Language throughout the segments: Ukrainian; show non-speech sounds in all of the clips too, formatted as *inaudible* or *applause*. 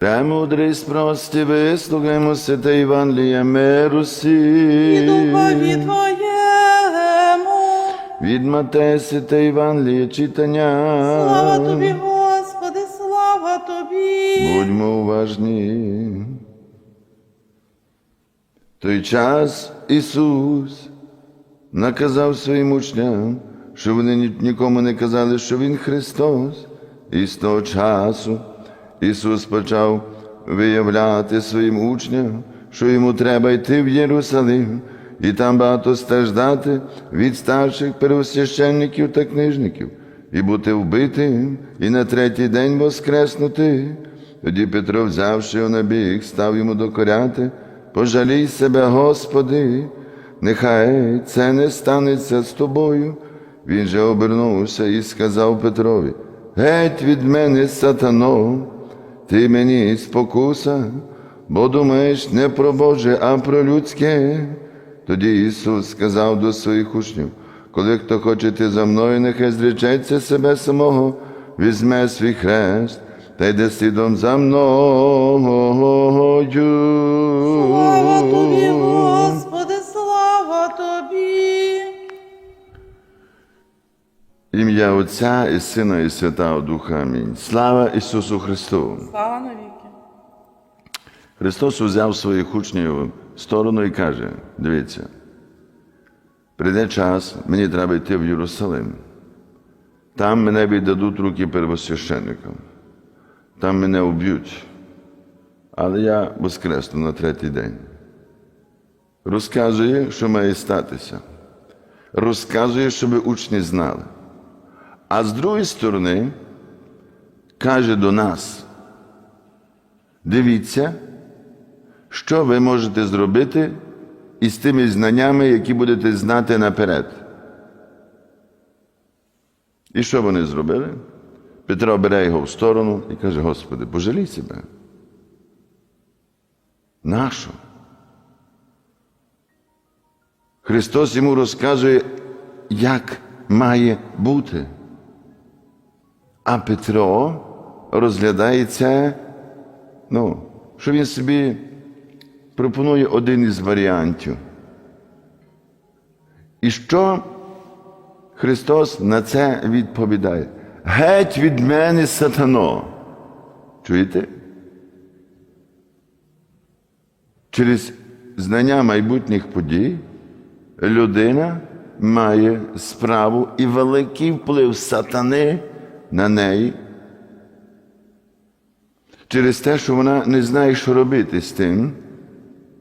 Та мудрість прості, вислухаймо святе Євангеліє миру і сі. духові Твоєму. Від Матея святе Євангеліє читання. Слава Тобі, Господи, слава Тобі. Будьмо уважні. В той час Ісус наказав своїм учням, що вони нікому не казали, що Він Христос. І з того часу Ісус почав виявляти своїм учням, що йому треба йти в Єрусалим, і там багато страждати від старших первосвященників та книжників, і бути вбитим, і на третій день воскреснути. Тоді Петро, взявши його на бік, став йому докоряти, пожалій себе, Господи, нехай це не станеться з тобою. Він же обернувся і сказав Петрові: Геть від мене, сатано, ти мені спокуса, бо думаєш не про Боже, а про людське. Тоді Ісус сказав до своїх учнів, коли хто хоче йти за мною, нехай зречеться себе самого, візьме свій хрест та йде слідом за мною. Ім'я Отця і Сина, і Святого Духа. Амінь. Слава Ісусу Христу! Слава навіки. Христос узяв своїх учнів в сторону і каже: дивіться, прийде час, мені треба йти в Єрусалим. Там мене віддадуть руки первосвященникам. Там мене вб'ють. Але я воскресну на третій день. Розказує, що має статися. Розказує, щоб учні знали. А з другої сторони, каже до нас: дивіться, що ви можете зробити із тими знаннями, які будете знати наперед. І що вони зробили? Петро бере його в сторону і каже: Господи, пожалій себе. Нащо? Христос йому розказує, як має бути. А Петро розглядає це, ну, що він собі пропонує один із варіантів. І що Христос на це відповідає? Геть від мене, сатано. Чуєте? Через знання майбутніх подій людина має справу і великий вплив сатани на неї через те, що вона не знає, що робити з тим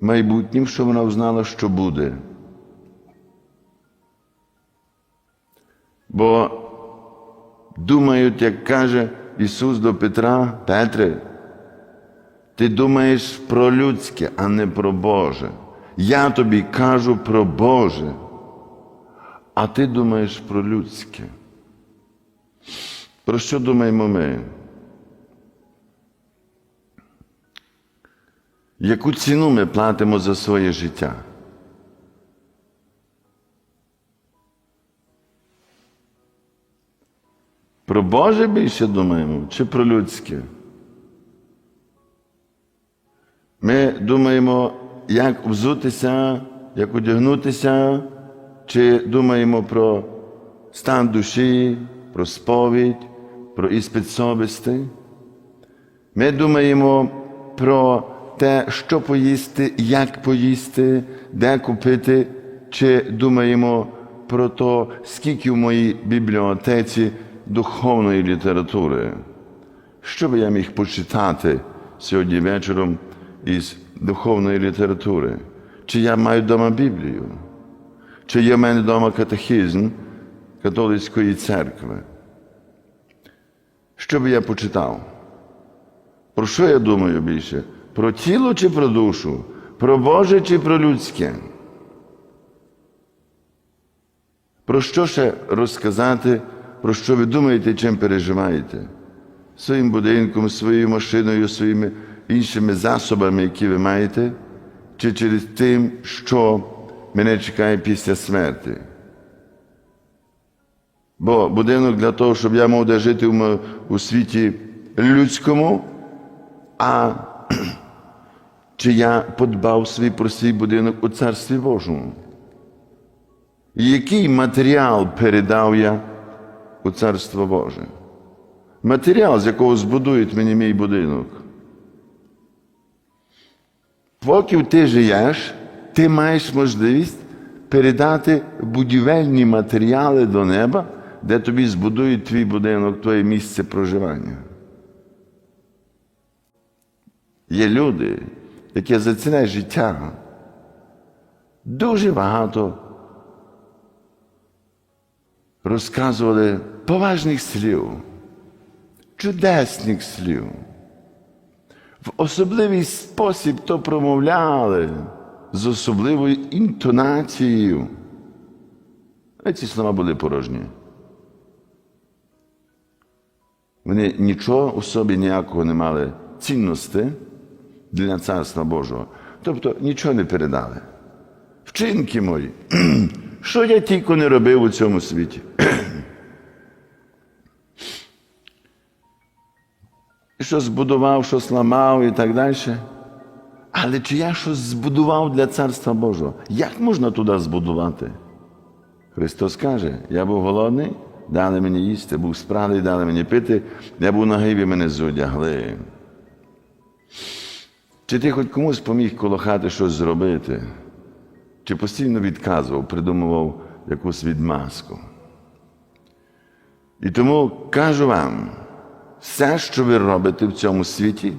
майбутнім, що вона знала, що буде. Бо думають, як каже Ісус до Петра, Петре, ти думаєш про людське, а не про Боже. Я тобі кажу про Боже, а ти думаєш про людське. Про що думаємо ми? Яку ціну ми платимо за своє життя? Про Боже більше думаємо чи про людське? Ми думаємо, як взутися, як одягнутися, чи думаємо про стан душі, про сповідь, про іспит совісти. Ми думаємо про те, що поїсти, як поїсти, де купити, чи думаємо про те, скільки в моїй бібліотеці духовної літератури. Що би я міг почитати сьогодні вечором із духовної літератури? Чи я маю вдома Біблію? Чи є в мене вдома катехізм католицької церкви? Що би я почитав? Про що я думаю більше? Про тіло чи про душу? Про Боже чи про людське? Про що ще розказати, про що ви думаєте, чим переживаєте? Своїм будинком, своєю машиною, своїми іншими засобами, які ви маєте, чи через тим, що мене чекає після смерті? Бо будинок для того, щоб я мав де жити у світі людському, А *clears throat* чи я подбав свій про свій будинок у Царстві Божому? Який матеріал передав я у Царство Боже? Матеріал, з якого збудують мені мій будинок. Поки ти живеш, ти маєш можливість передати будівельні матеріали до неба, де тобі збудують твій будинок, твоє місце проживання. Є люди, які за ціле життя дуже багато розказували поважних слів, чудесних слів. В особливий спосіб то промовляли з особливою інтонацією. А ці слова були порожні. Вони нічого у собі ніякого не мали цінності для Царства Божого. Тобто нічого не передали. Вчинки мої, *clears throat* що я тільки не робив у цьому світі. *clears throat* що збудував, що сламав і так далі. Але чи я щось збудував для Царства Божого? Як можна туди збудувати? Христос каже: я був голодний, дали мені їсти, був спраглий, дали мені пити, я був нагий, ви мене зодягли. Чи ти хоч комусь поміг коло хати щось зробити? Чи постійно відказував, придумував якусь відмазку? І тому кажу вам, все, що ви робите в цьому світі,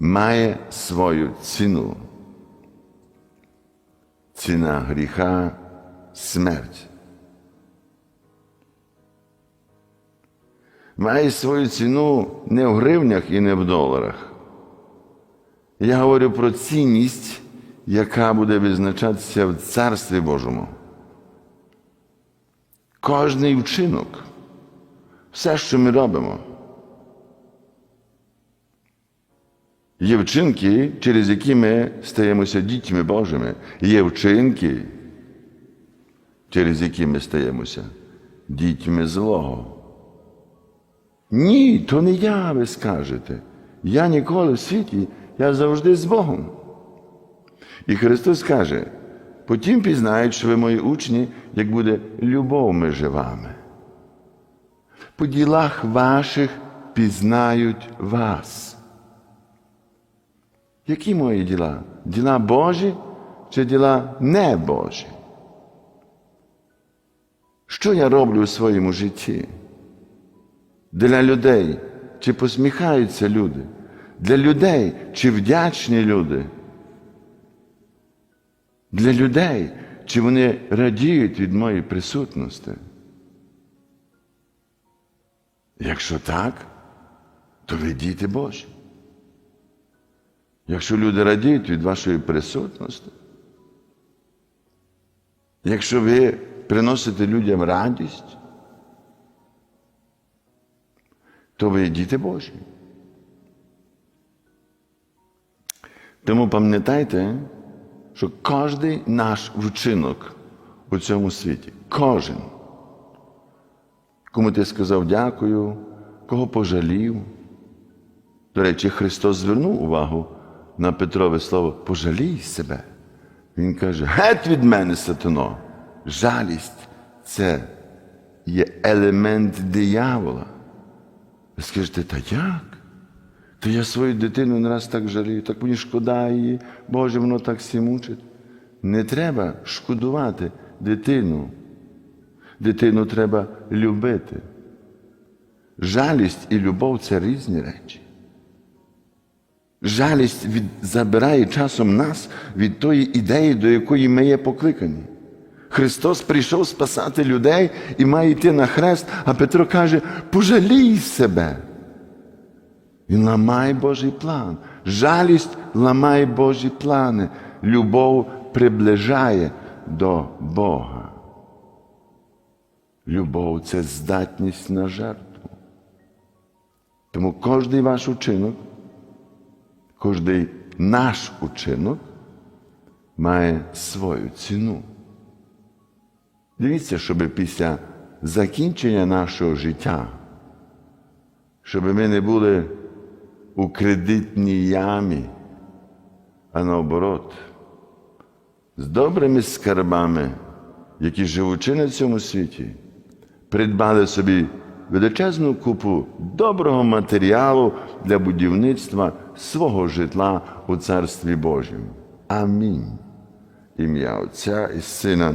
має свою ціну. Ціна гріха смерть. Має свою ціну не в гривнях і не в доларах. Я говорю про цінність, яка буде визначатися в Царстві Божому. Кожний вчинок, все, що ми робимо. Є вчинки, через які ми стаємося дітьми Божими. Є вчинки, через які ми стаємося дітьми злого. Ні, то не я, ви скажете. Я ніколи в світі, я завжди з Богом. І Христос каже, потім пізнають, що ви мої учні, як буде любов між вами. По ділах ваших пізнають вас. Які мої діла? Діла Божі чи діла не Божі? Що я роблю у своєму житті? Для людей, чи посміхаються люди? Для людей, чи вдячні люди? Для людей, чи вони радіють від моєї присутності? Якщо так, то ви діти Божі. Якщо люди радіють від вашої присутності, якщо ви приносите людям радість, то ви діти Божі. Тому пам'ятайте, що кожен наш вчинок у цьому світі, кожен, кому ти сказав дякую, кого пожалів. До речі, Христос звернув увагу на Петрове слово пожалій себе. Він каже: геть від мене, сатано. Жалість це є елемент диявола. Скажете, та як? Та я свою дитину не раз так жалію, так мені шкода її, Боже, воно так всі мучить. Не треба шкодувати дитину. Дитину треба любити. Жалість і любов це різні речі. Жалість від, забирає часом нас від тої ідеї, до якої ми є покликані. Христос прийшов спасати людей і має йти на хрест, а Петро каже: пожалій себе. Він ламає Божий план. Жалість ламає Божі плани. Любов приближає до Бога. Любов це здатність на жертву. Тому кожний ваш учинок, кожний наш учинок має свою ціну. Дивіться, щоб після закінчення нашого життя, щоб ми не були у кредитній ямі, а наоборот, з добрими скарбами, які живучи на цьому світі, придбали собі величезну купу доброго матеріалу для будівництва свого житла у Царстві Божому. Амінь. Ім'я Отця і Сина